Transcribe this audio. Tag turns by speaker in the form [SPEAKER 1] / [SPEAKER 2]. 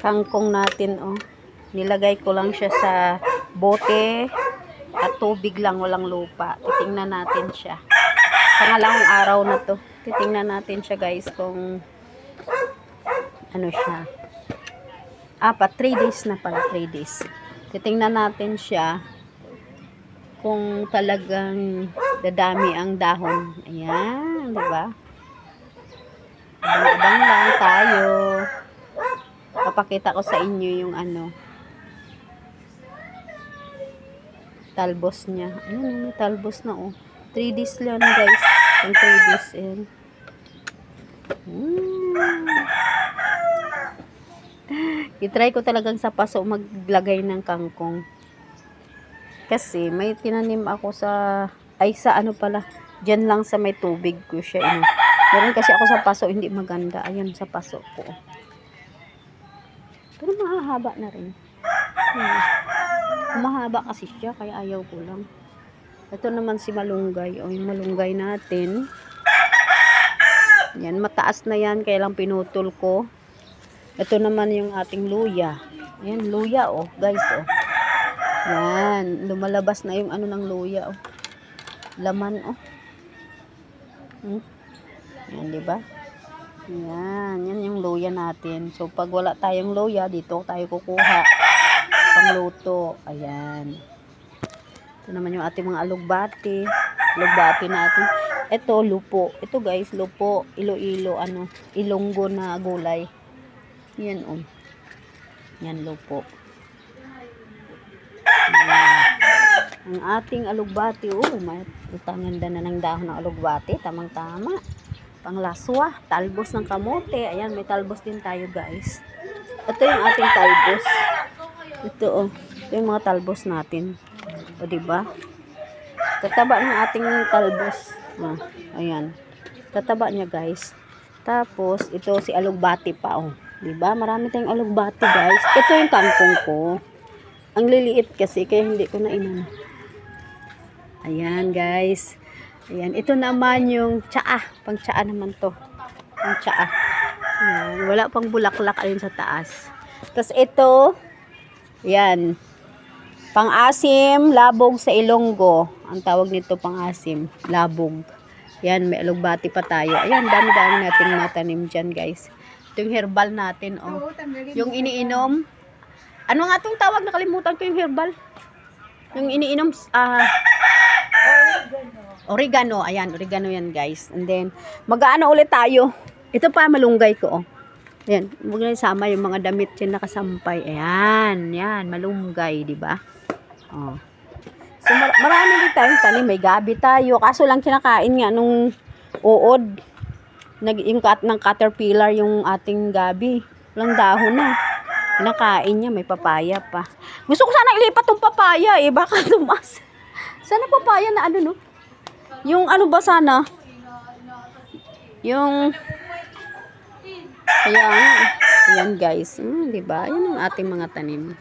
[SPEAKER 1] kangkong natin, oh. Nilagay ko lang siya sa bote at tubig lang, walang lupa. Titingnan natin siya. Pangalawang araw na to. Titingnan natin siya, guys, kung ano siya. Apat, 3 days na pala, 3 days. Titingnan natin siya kung talagang dadami ang dahon. Ayan, di ba? Abang-abang lang tayo. Papakita ko sa inyo yung ano. Talbos niya. Ayun, may talbos na oh. 3 days lang guys. Yung 3 days. Ayan. Mm. I-try ko talagang sa paso maglagay ng kangkong. Kasi may tinanim ako sa ay sa ano pala, diyan lang sa may tubig ko siya. Ano. Meron kasi ako sa paso hindi maganda. Ayun sa paso ko. Pero mahahaba na rin. Hmm. Mahaba kasi siya kaya ayaw ko lang. Ito naman si malunggay. O yung malunggay natin. Yan, mataas na yan. Kaya lang pinutol ko. Ito naman yung ating luya. Ayan, luya oh. Guys oh. Yan. Lumalabas na yung ano ng luya oh. Laman oh. Hmm? Yan, di ba? Yan. Yan yung luya natin. So, pag wala tayong luya, dito tayo kukuha. Pangluto. Ayan. Ito naman yung ating mga alugbati. Alugbati natin. Ito, lupo. Ito guys, lupo. Ilo-ilo, ano, ilonggo na gulay. Yan, oh. Yan, lupo. Yan. Ang ating alugbati, oh, may utanganda na ng dahon ng alugbati. Tamang-tama. Panglaswa. Talbos ng kamote. Ayan, may talbos din tayo, guys. Ito yung ating talbos. Ito, oh. Ito yung mga talbos natin. O, diba? Tataba ng ating talbos. Ah, ayan. Tataba niya, guys. Tapos, ito si alugbati pa, oh. Diba? Marami tayong alugbati, guys. Ito yung kangkong ko. Ang liliit kasi, kaya hindi ko na inano. Ayan, guys. Ayan. Ito naman yung tsaa. Pang tsaa naman to. Pang tsaa. Ayan. Wala pang bulaklak ayun sa taas. Tapos ito, yan. Pang-asim, labog sa ilonggo. Ang tawag nito pang-asim, labog. Yan, may alugbati pa tayo. Ayan, dami-dami nating matanim dyan, guys. Ito yung herbal natin, oh. Yung iniinom. Ano nga itong tawag? Nakalimutan ko yung herbal. Yung iniinom, ah, oregano. Ayan, oregano yan, guys. And then, mag-ano ulit tayo. Ito pa, malunggay ko, oh. Ayan, huwag na sama yung mga damit yan nakasampay. Ayan, yan, malunggay, di ba? Oh. So, mar- marami din tayong tanim. May gabi tayo. Kaso lang kinakain nga nung uod. Nag, yung cut, ng caterpillar yung ating gabi. Walang dahon na. Kinakain niya. May papaya pa. Gusto ko sana ilipat tong papaya eh. Baka tumas. Sana papaya na ano no? Yung ano ba sana? Yung kaya nga, ayan guys, hmm, 'di ba? Yan ang ating mga tanim.